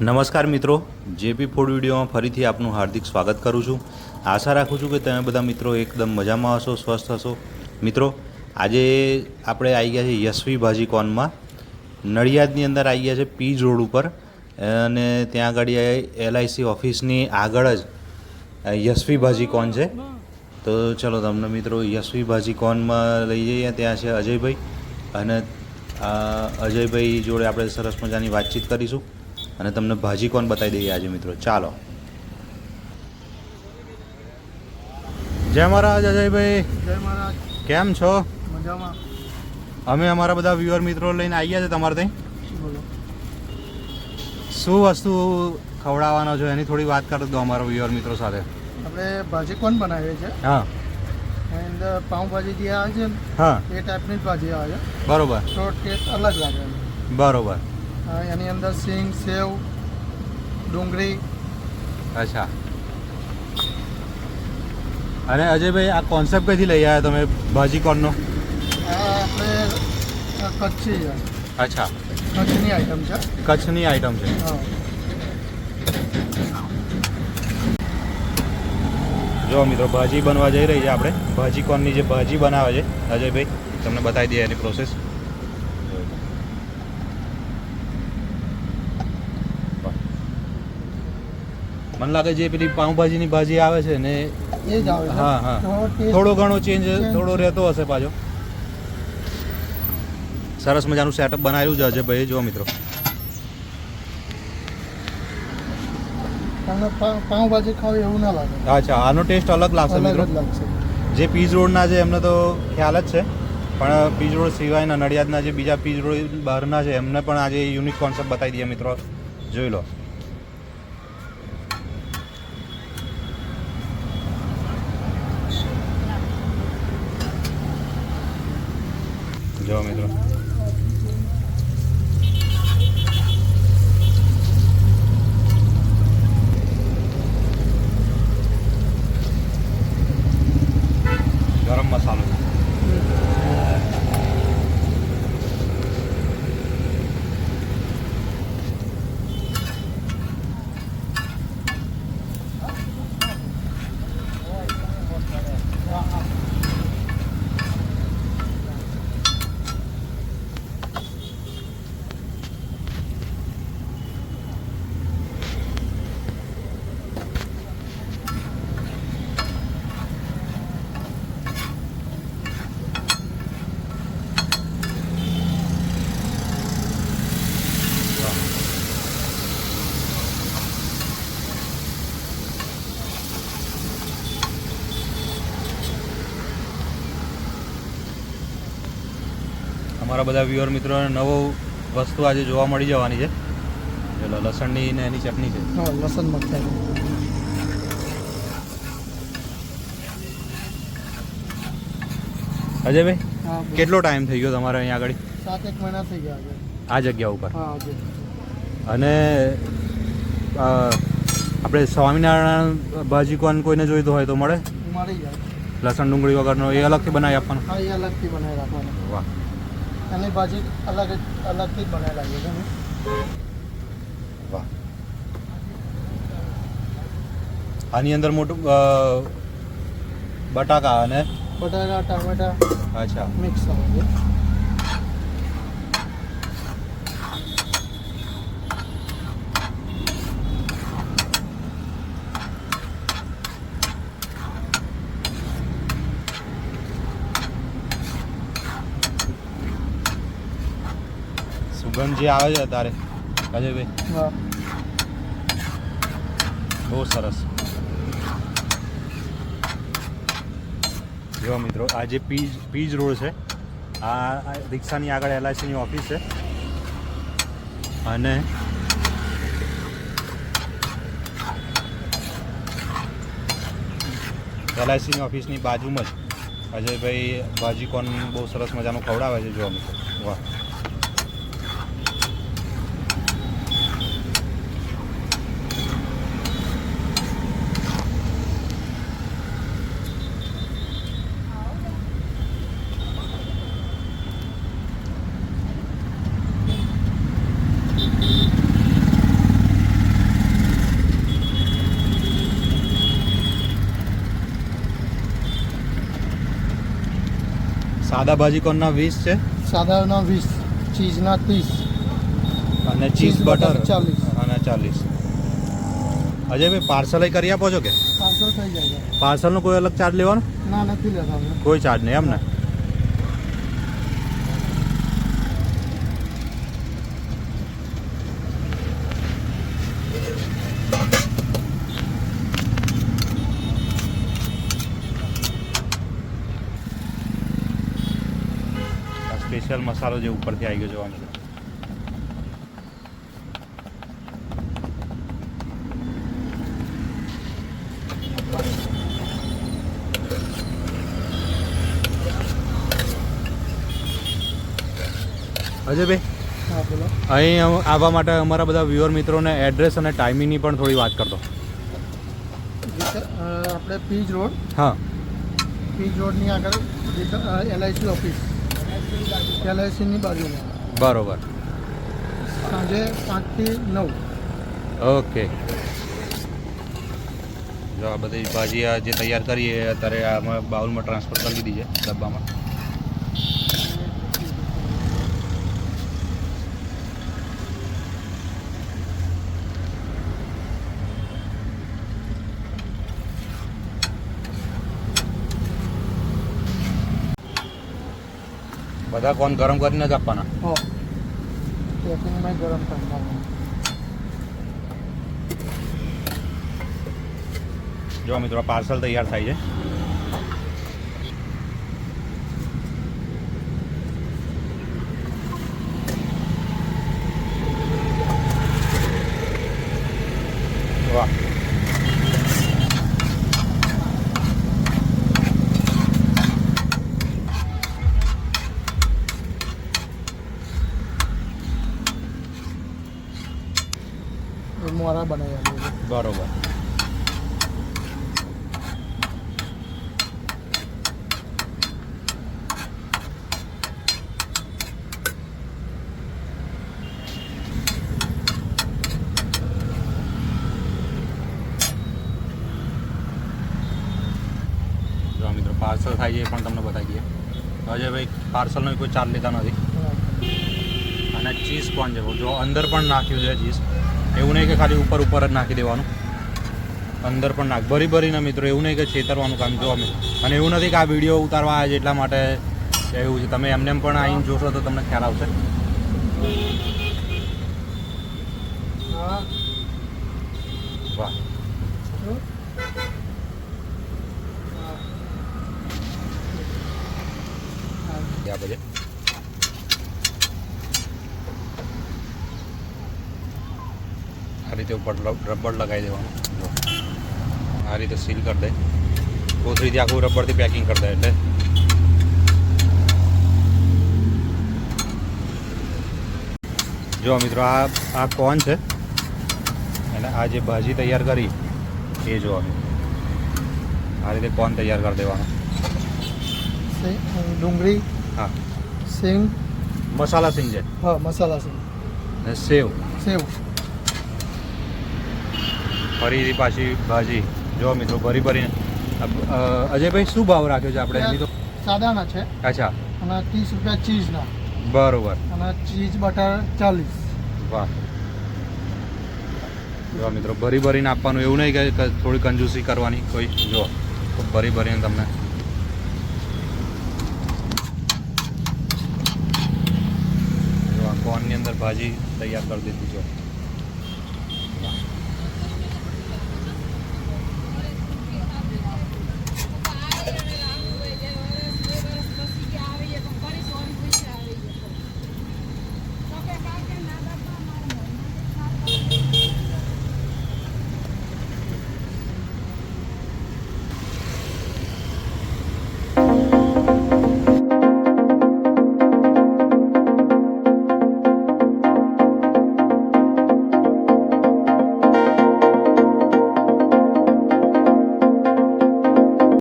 નમસ્કાર મિત્રો, JP food વિડીયોમાં ફરીથી આપનું હાર્દિક સ્વાગત કરું છું. આશા રાખું છું કે તમે બધા મિત્રો એકદમ મજામાં હશો, સ્વસ્થ હશો. મિત્રો, આજે આપણે આવી ગયા છે યશવી ભાજી કોનમાં નડિયાદની અંદર આવી ગયા છે પીજ રોડ ઉપર. અને ત્યાં આગળ એલઆઈસી ઓફિસની આગળ જ યશવી ભાજી કોન છે. તો ચલો તમને મિત્રો યશવી ભાજી કોનમાં લઈ જઈએ. ત્યાં છે અજયભાઈ. અને અજયભાઈ જોડે આપણે સરસ મજાની વાતચીત કરીશું. અને તમને ભાજી કોણ બતાવી દઈએ આજે મિત્રો? ચાલો. જય મહારાજ અજયભાઈ. જય મહારાજ. કેમ છો? મજામાં. અમે અમારા બધા વ્યુઅર મિત્રો લઈને આવી ગયા છે તમારે ત્યાં? બોલો? શું વસ્તુ ખવડાવવાનો છો? એની થોડી વાત કરી દો અમારા વ્યુઅર મિત્રો સાથે. આપણે ભાજી કોણ બનાવીએ છીએ હા. અંદર પાઉંભાજી જે આવે છે હા. એ ટાઈપની જ ભાજી આવે છે. બરોબર. તો ટેસ્ટ અલગ લાગે બરોબર. એની અંદર સિંગ સેવ ડુંગળી. અચ્છા. અને અજયભાઈ આ કોન્સેપ્ટ કઈથી લઈ આવ્યા તમે ભાજી કોર્નનો આ આપણે કચ્છી અચ્છા. કચ્છની આઈટમ છે. કચ્છની આઈટમ છે. જો મિત્રો ભાજી બનવા જઈ રહી છે આપણે. ભાજી કોર્નની જે ભાજી બનાવે છે અજયભાઈ તમને બતાવી દઈએ એની પ્રોસેસ મને લાગે જે પેલી પાઉંભાજીની ભાજી આવે છે ને એ જ આવે હા હા. થોડો ઘણો ચેન્જ થોડો રહેતો હશે પાછો. સરસ મજાનું સેટઅપ બનાવ્યું છે અજયભાઈ જો મિત્રો. પાઉંભાજી ખાવ એવું ના લાગે? અચ્છા આનો ટેસ્ટ અલગ લાગશે મિત્રો. જે પીજ રોડના છે એમને તો ખ્યાલ જ છે. પણ પીજ રોડ સિવાયના નડિયાદના જે બીજા પીજ રોડ બહારના છે એમને પણ આજે યુનિક કોન્સેપ્ટ બતાવી દઈએ મિત્રો. જોઈ લો. જો મિત્રો ગરમ મસાલો અમારા બધા વ્યુઅર મિત્રોને નવો વસ્તુ આજે જોવા મળી જવાની છે. ચલો લસણની ને એની ચટણી છે. હા લસણ મરચાં. અજયભાઈ કેટલો ટાઈમ થઈ ગયો તમારે અહીંયા આગળ? સાત એક મહિના થઈ ગયા આ જગ્યા ઉપર? અને આપણે સ્વામિનારાયણ ભાજી કોન કોઈને જોઈતું હોય તો મળે? લસણ ડુંગળી વગરનો એ અલગથી બનાવી આપવાનો? હા એ અલગથી બનાવી રાખવાનું. વાહ. એની ભાજી અલગ અલગથી જ બનાવી લાગે છે વાહ. આની અંદર મોટું બટાકા અને? બટાકા ટામેટા અચ્છા. મિક્સ આવે છે. જે આવે છે અત્યારે. અજયભાઈ હા બહુ સરસ. જો મિત્રો આ જે પીજ પીજ રોડ છે આ આ રિક્ષાની આગળ એલઆઈસીની ઓફિસ છે. અને એલઆઈસીની ઓફિસની બાજુમાં જ અજયભાઈ ભાજીકોન બહુ સરસ મજાનું ખવડાવે છે જોવા મિત્રો. વાહ. સાદા ભાજી વીસ છે? સાદાના વીસ ચીઝના ત્રીસ. અને ચીઝ બટર ચાલીસ. અને ચાલીસ. અજયભાઈ પાર્સલ કરી આપો છો કે? પાર્સલ થઈ જાય પાર્સલનો કોઈ અલગ ચાર્જ લેવાનો? ના નથી લેતા કોઈ ચાર્જ નહીં એમ ને? સ્પેશિયલ મસાલો જે ઉપરથી આવી ગયો જોવા મળે અજયભાઈ હા અહીં આવવા માટે અમારા બધા વ્યુઅર મિત્રોને એડ્રેસ અને ટાઈમિંગની પણ થોડી વાત કરતો આપણે પીજ રોડ. હા. પીજ રોડની આગળ એલઆઈસી ઓફિસ. એલઆઈસીની બાજુમાં બરોબર. સાંજે પાંચથી નવ. ઓકે. જો આ બધી ભાજી આ જે તૈયાર કરીએ અત્યારે આમાં બાઉલમાં ટ્રાન્સફર કરી દીધી છે ડબ્બામાં. બધા કોન ગરમ કરીને જ આપવાના. પેકિંગમાં ગરમ કરવાનું જો મિત્રો પાર્સલ તૈયાર થાય છે વાહ એ મોરા બનાવ્યા છે બરોબર. પાર્સલ થાય છે એ પણ તમને બતાવી દઈએ. અજયભાઈ પાર્સલનો કોઈ ચાર્જ લેતા નથી. અને ચીઝ પણ છે? જો અંદર પણ નાખ્યું છે ચીઝ. એવું નહીં કે ખાલી ઉપર ઉપર જ નાખી દેવાનું. અંદર પણ નાખ. ભરી ભરીને મિત્રો એવું નહીં કે છેતરવાનું કામ જો અમે. અને એવું નથી કે આ વીડિયો ઉતારવા આવ્યા છે એટલા માટે એવું છે. તમે એમને પણ આવીને જોશો તો તમને ખ્યાલ આવશે. વાહ શું? હા. ત્યાં પછી આ રીતે ઉપર રબ- રબર લગાવી દેવાનું. આ રીતે સીલ કરી દે. કોથળીથી આખું રબરથી પેકિંગ કરી દે એટલે. જો મિત્રો આ આ કોન છે? અને આ જે ભાજી તૈયાર કરી એ જો આ. રીતે કોન તૈયાર કરી દેવાનો. ડુંગળી. હા. સિંગ. મસાલા સિંગ છે. હા મસાલા સિંગ. ને સેવ. સેવ. ફરીથી પાછી ભાજી. જો મિત્રો ભરી ભરીને. અજયભાઈ શું ભાવ રાખ્યો છે આપણે? એની તો સાદાના છે. અચ્છા. અને ત્રીસ રૂપિયા ચીઝના. બરોબર. અને ચીઝ બટર ચાલીસ. વાહ. જો મિત્રો ભરી ભરીને આપવાનું એવું નહીં કે થોડી કંજૂસી કરવાની કોઈ જો ભરી ભરીને તમને જો કોનની અંદર ભાજી તૈયાર કરી દીધી જો.